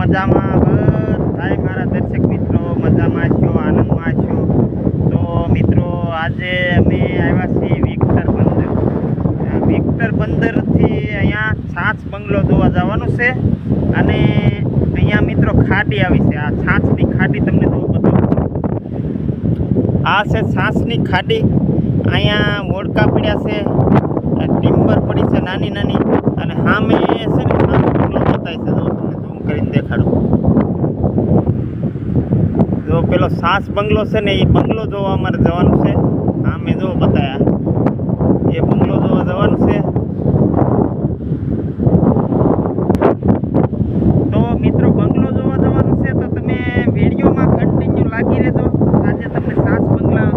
મજામાં? બધાય મારા દર્શક મિત્રો, મજામાં છો, આનંદમાં છો? તો મિત્રો, આજે અમે આવ્યા છીએ વિક્ટર બંદર. વિક્ટર બંદરથી અહીંયા છાંચ બંગલો જોવા જવાનું છે. અને અહીંયા મિત્રો ખાટી આવી છે. આ છાંચની ખાટી તમને જોવું બધું આ છે છાંચની ખાટી અહીંયા મોડકા પડ્યા છે. ટિમ્બર પડી છે નાની નાની. અને સામે છે ને બંગલો બતાય છે. કરીને દેખાડું. જો પેલો સાસ બંગલો છે ને એ બંગલો જોવા અમારે જવાનું છે. આ મેં જો બતાયા. એ બંગલો જોવા જવાનું છે તો મિત્રો બંગલો જોવા જવાનું છે તો તમે વિડીયોમાં કન્ટિન્યુ લાગી રહેજો આજે તમને સાસ બંગલા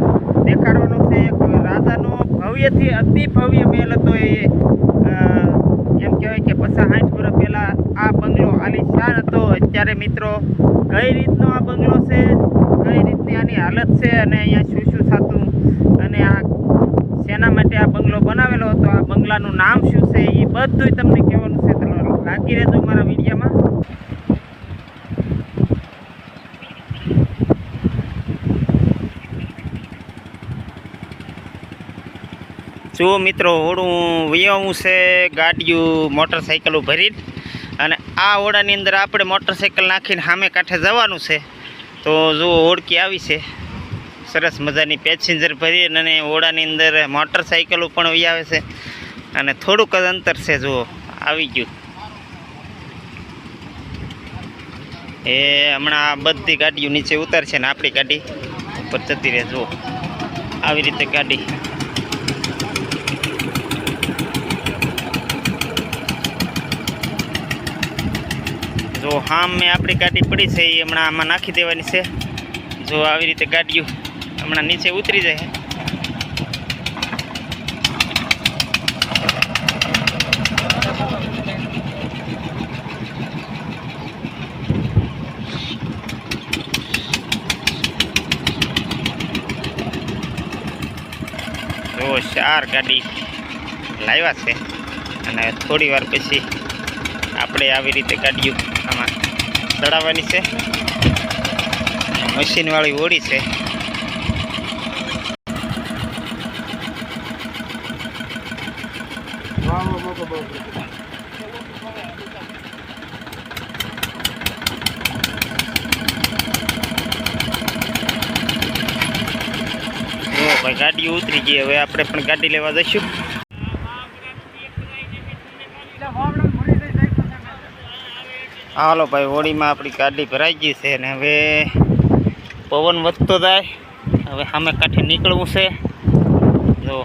દેખાડવાનો છે એક રાજાનો ભવ્યથી અતિ ભવ્ય મહેલ હતો એ અ, એમ કહેવાય કે પચાસ સાઠ વર્ષ પહેલાં આ બંગલો આલિશાન હતો. અત્યારે મિત્રો, કઈ રીતનો આ બંગલો છે? કઈ રીતની આની હાલત છે? અને અહીંયા શું શું થતું? અને આ શેના માટે આ બંગલો બનાવેલો હતો? આ બંગલાનું નામ શું છે? એ બધું તમને કહેવાનું છે લાગી રહેજો મારા વિડીયોમાં. જુઓ મિત્રો ઓળું વૈયાવું છે, ગાડીયું મોટરસાઇકલો ભરીને. અને આ ઓળાની અંદર આપણે મોટરસાઇકલ નાખીને સામે કાંઠે જવાનું છે. તો જુઓ ઓળકી આવી છે. સરસ મજાની પેસેન્જર ભરીને અને ઓળાની અંદર મોટરસાઇકલો પણ વહી આવે છે. અને થોડુંક જ અંતર છે, જુઓ, આવી ગયું. એ હમણાં બધી ગાડીઓ નીચે ઉતારશે ને આપણી ગાડી. ઉપર જતી રહે, જુઓ. આવી રીતે ગાડી. જો હા મેં આપણી ગાડી પડી છે, એ હમણાં આમાં નાખી દેવાની છે. જો આવી રીતે ગાડીઓ હમણાં નીચે ઉતરી જાય. જો ચાર ગાડી લાવ્યા છે. અને થોડી વાર પછી આપણે આવી રીતે ગાડીઓ આમાં ચડાવવાની છે. મશીનવાળી ઓળી છે. ગાડી ઉતરી ગઈ. હવે આપણે પણ ગાડી લેવા જઈશું. હાલો ભાઈ, હોળીમાં આપણી ગાડી ભરાઈ ગઈ છે ને હવે પવન વધતો જાય. હવે સામે કાંઠે નીકળવું છે. જો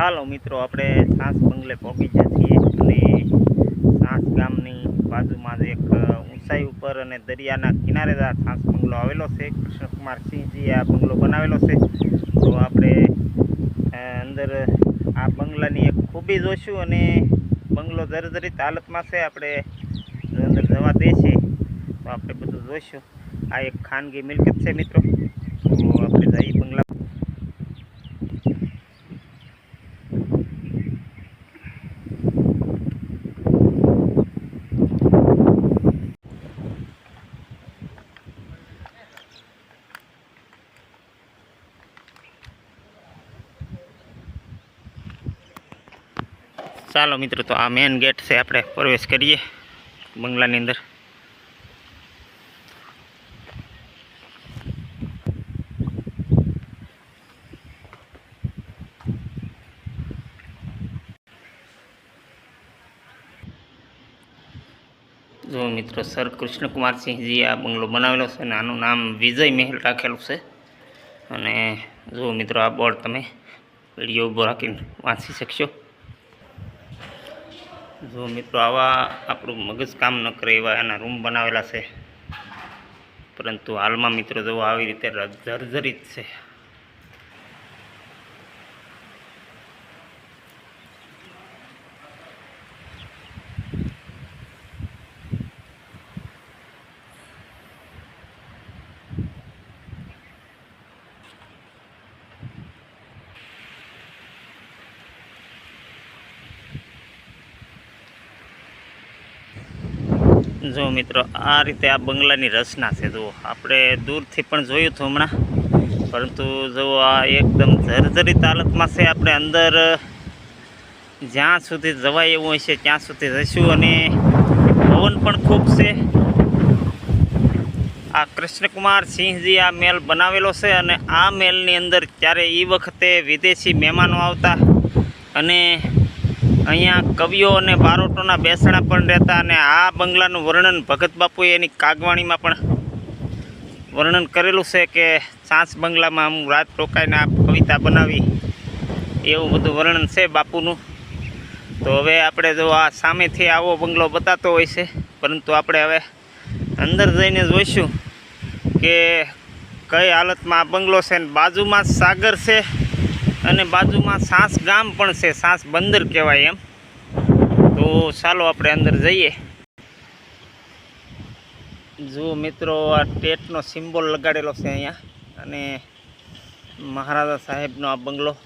હાલો મિત્રો, આપણે સાસ બંગલે પહોંચી જઈએ અને સાસ ગામની બાજુમાં જ એક ઊંચાઈ ઉપર અને દરિયાના કિનારે આ સાંસ બંગલો આવેલો છે. કૃષ્ણકુમાર સિંહજીએ આ બંગલો બનાવેલો છે. તો આપણે અંદર આ બંગલાની એક ખૂબી જોઈશું અને બંગલો જર્જરિત હાલતમાં છે. આપણે અંદર જવા દે છે. તો આપણે બધું જોઈશું. આ એક ખાનગી મિલકત છે મિત્રો. તો આપણે જઈએ બંગલા ચાલો મિત્રો, તો આ મેન ગેટ છે, આપણે પ્રવેશ કરીએ બંગલાની અંદર. જો મિત્રો, સર કૃષ્ણકુમારસિંહજીએ આ બંગલો બનાવેલો છે અને આનું નામ વિજય મહેલ રાખેલું છે. અને જો મિત્રો, આ બોર્ડ તમે વીડિયો ઊભો રાખીને વાંચી શકશો. જો મિત્રો, આવા આપણું મગજ કામ ન કરે એવા એના રૂમ બનાવેલા છે. પરંતુ હાલમાં મિત્રો, જો આવી રીતે જર્જરિત છે. જો મિત્રો, આ રીતે આ બંગલાની રચના છે. જુઓ, આપણે દૂરથી પણ જોયું હતું હમણાં. પરંતુ જો આ એકદમ જર્જરિત હાલતમાં છે, આપણે અંદર જ્યાં સુધી જવાય એવું હશે ત્યાં સુધી જઈશું. અને પવન પણ ખૂબ છે. આ કૃષ્ણકુમાર સિંહજી આ મેલ બનાવેલો છે અને આ મેલની અંદર ત્યારે એ વખતે વિદેશી મહેમાનો આવતા અને અહીંયા કવિઓ અને બારોટોના બેસણા પણ રહેતા અને આ બંગલાનું વર્ણન ભગત બાપુએ એની કાગવાણીમાં પણ વર્ણન કરેલું છે કે સાંસ બંગલામાં હું રાત રોકાઈને આ કવિતા બનાવી એવું બધું વર્ણન છે બાપુનું. તો હવે આપણે જો આ સામેથી આવો બંગલો બતાતો હોય છે, પરંતુ આપણે હવે અંદર જઈને જોઈશું કે કઈ હાલતમાં આ બંગલો છે ને બાજુમાં સાગર છે. અને બાજુમાં સાસ ગામ પણ છે, સાસ બંદર કહેવાય એમ. તો ચાલો આપણે અંદર જઈએ. જુઓ મિત્રો, આ ટેટનો સિમ્બોલ લગાડેલો છે અહીંયા. અને મહારાજા સાહેબનો આ બંગલો.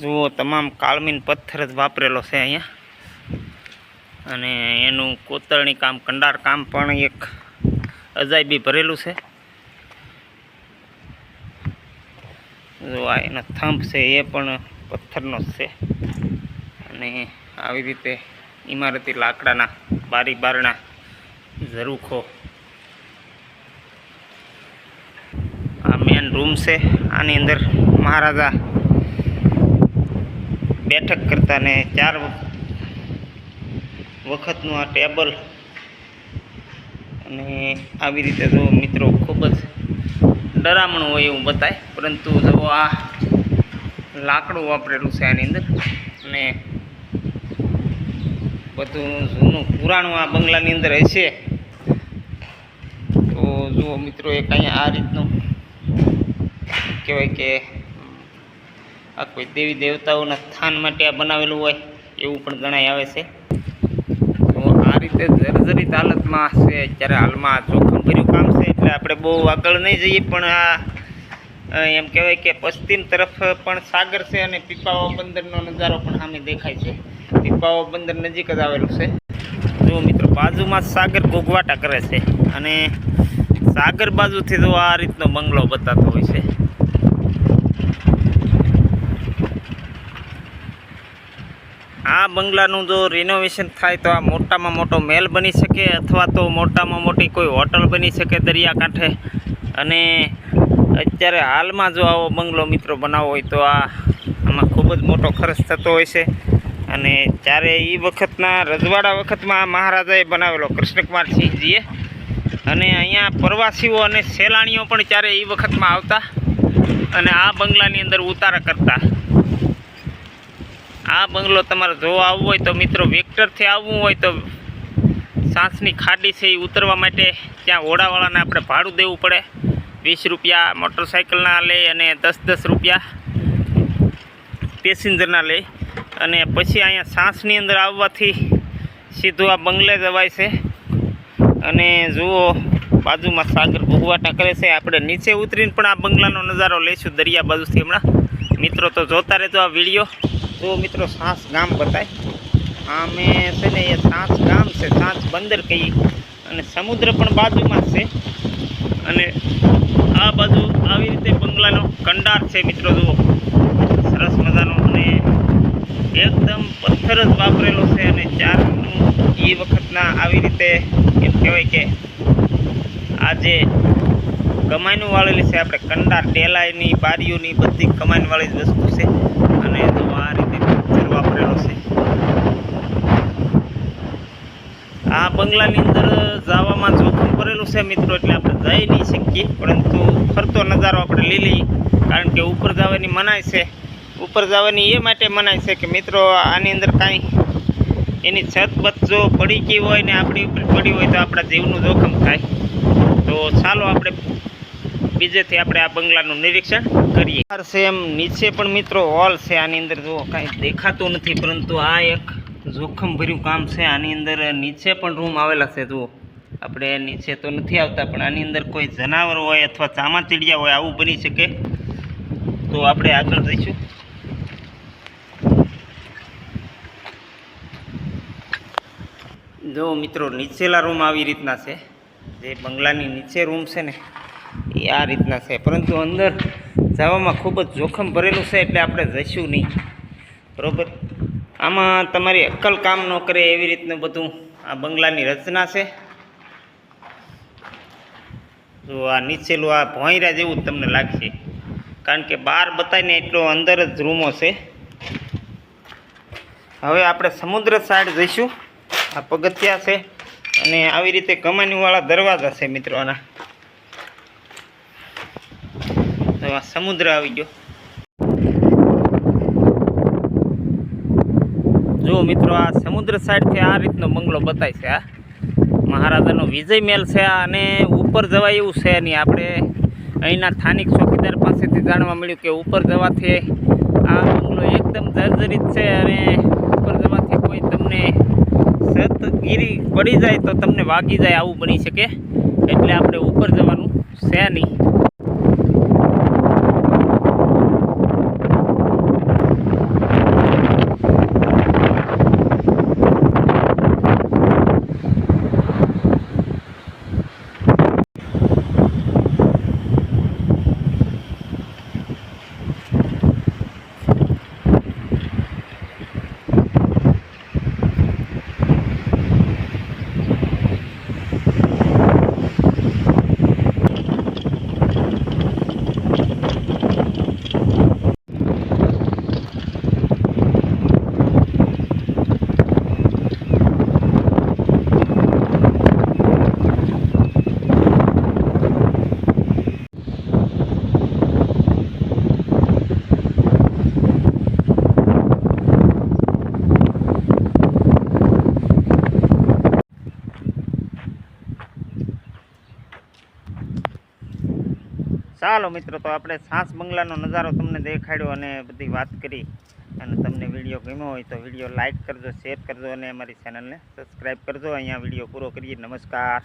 જુઓ, તમામ કાળમીન પથ્થર જ વાપરેલો છે અહીંયા. અને એનું કોતરણી કામ, કંડાર કામ પણ એક અજાયબી ભરેલું છે. જો આ એનો થંભ છે, એ પણ પથ્થરનો જ છે. અને આવી રીતે ઇમારતી લાકડાના બારી બારણા ઝરૂખો. આ મેન રૂમ છે. આની અંદર મહારાજા બેઠક કરતા ને ચાર વખતનું આ ટેબલ અને આવી રીતે જો મિત્રો ખૂબ જ ડરામણું હોય એવું બતાય. પરંતુ જો આ લાકડું વાપરેલું છે આની અંદર અને બધું જૂનું પુરાણું આ બંગલાની અંદર હશે તો જુઓ મિત્રો, એક અહીંયા આ રીતનું કહેવાય કે, આ કોઈ દેવી દેવતાઓના સ્થાન માટે આ બનાવેલું હોય એવું પણ ગણાય આવે છે. રીતે જર્જરિત હાલતમાં છે, અત્યારે હાલમાં જોખમ ભર્યું કામ છે, એટલે આપણે બહુ આગળ નહીં જઈએ, પણ આ એમ કહેવાય કે પશ્ચિમ તરફ પણ સાગર છે અને પીપાવા બંદરનો નજારો પણ સામે દેખાય છે. પીપાવા બંદર નજીક જ આવેલું છે. જો મિત્રો, બાજુમાં સાગર ઘોઘવાટા કરે છે અને સાગર બાજુથી જો આ રીતનો બંગલો બતાતો હોય છે. આ બંગલાનું જો રિનોવેશન થાય તો આ મોટામાં મોટો મેલ બની શકે અથવા તો મોટામાં મોટી કોઈ હોટલ બની શકે દરિયાકાંઠે. અને અત્યારે હાલમાં જો આવો બંગલો મિત્રો બનાવવો હોય તો આ આમાં ખૂબ જ મોટો ખર્ચ થતો હોય છે. અને જ્યારે એ વખતના રજવાડા વખતમાં મહારાજાએ બનાવેલો કૃષ્ણકુમારસિંહજીએ. અને અહીંયા પ્રવાસીઓ અને સહેલાણીઓ પણ ત્યારે એ વખતમાં આવતા અને આ બંગલાની અંદર ઉતારા કરતા. આ બંગલો તમારે જોવા, આવવું હોય તો મિત્રો વેક્ટરથી આવવું હોય તો સાંસની ખાડી છે એ ઉતરવા માટે ત્યાં ઓડાવાળાને આપણે ભાડું દેવું પડે. વીસ રૂપિયા મોટરસાઇકલના લે અને દસ દસ રૂપિયા પેસેન્જરના લે. અને પછી અહીંયા સાંસની અંદર આવવાથી સીધું આ બંગલે જવાય છે. અને જુઓ, બાજુમાં સાગર ભૂગવાટા કરે છે. આપણે નીચે ઉતરીને પણ આ બંગલાનો નજારો લઈશું દરિયા બાજુથી હમણાં. મિત્રો તો જોતા રહેજો આ વીડિયો. જો મિત્રો સાસ ગામ બતાય, આમે છે ને એ સાસ ગામ છે સાસ બંદર કહીએ. અને સમુદ્ર પણ બાજુમાં છે. અને આ બાજુ આવી રીતે બંગલાનો કંડાર છે મિત્રો, જુઓ. સરસ મજાનો અને એકદમ પથ્થર જ વાપરેલો છે અને ચારનું એ વખતના આવી રીતે એમ કહેવાય કે આ જે કમાઈનું વાળેલી છે. આપણે કંડાર ડેલાયની બારીઓની બધી કમાઈન વાળી જ વસ્તુ છે. પથ્થર છે આ બંગલાની અંદર જવામાં જોખમ ભરેલું છે મિત્રો, એટલે આપણે જઈ નહીં શકીએ. પરંતુ ફરતો નજારો આપણે લઈએ. કારણ કે ઉપર જવાની મનાય છે. ઉપર જવાની એ માટે મનાય છે કે મિત્રો, આની અંદર કાંઈ એની છત બત જો પડી ગઈ હોય ને આપણી ઉપર પડી હોય તો આપણા જીવનું જોખમ થાય. તો ચાલો આપણે બીજેથી આપણે આ બંગલાનું નિરીક્ષણ કરીએ. બહાર છે એમ નીચે પણ મિત્રો હોલ છે આની અંદર જો કાંઈ દેખાતું નથી, પરંતુ આ એક જોખમ ભર્યું કામ છે આની અંદર. નીચે પણ રૂમ આવેલા છે, જુઓ. આપણે નીચે તો નથી આવતા, પણ આની અંદર કોઈ જનાવર હોય અથવા ચામાચીડિયા હોય, આવું બની શકે. તો આપણે આગળ જઈશું. જો મિત્રો, નીચેલા રૂમ આવી રીતના છે. જે બંગલાની નીચે રૂમ છે ને એ આ રીતના છે. પરંતુ અંદર જવામાં ખૂબ જ જોખમ ભરેલું છે એટલે આપણે જઈશું નહીં. બરોબર? આમાં તમારી અક્કલ કામ ન કરે એવી રીતનું બધું આ બંગલાની રચના છે. જો આ નીચેલું આ ભોંયરા જેવું તમને લાગશે. કારણ કે બહાર બતાવીને એટલો અંદર જ રૂમો છે. હવે આપણે સમુદ્ર સાઈડ જઈશું. આ પગથિયા છે. અને આવી રીતે કમાનીવાળા દરવાજા છે મિત્રો આના. તો આ સમુદ્ર આવી ગયો. જો મિત્રો, આ સમુદ્ર સાઈડથી આ રીતનો બંગલો બતાય છે આ મહારાજાનો વિજય મહેલ છે અને ઉપર જવાય એવું છે નહીં. આપણે અહીંના સ્થાનિક ચોકીદાર પાસેથી જાણવા મળ્યું કે ઉપર જવાથી આ બંગલો એકદમ જર્જરિત છે અને ઉપર જવાથી કોઈ તમને સતગીરી પડી જાય તો તમને વાગી જાય આવું બની શકે. એટલે આપણે ઉપર જવાનું છે નહીં. ચાલો મિત્રો, તો આપણે સાસ બંગલાનો નજારો તમને દેખાડ્યો અને બધી વાત કરી. અને તમને વીડિયો ગમ્યો હોય તો વીડિયો લાઇક કરજો, શેર કરજો અને અમારી ચેનલને સબસ્ક્રાઈબ કરજો. અહીંયા વીડિયો પૂરો કરીએ. નમસ્કાર.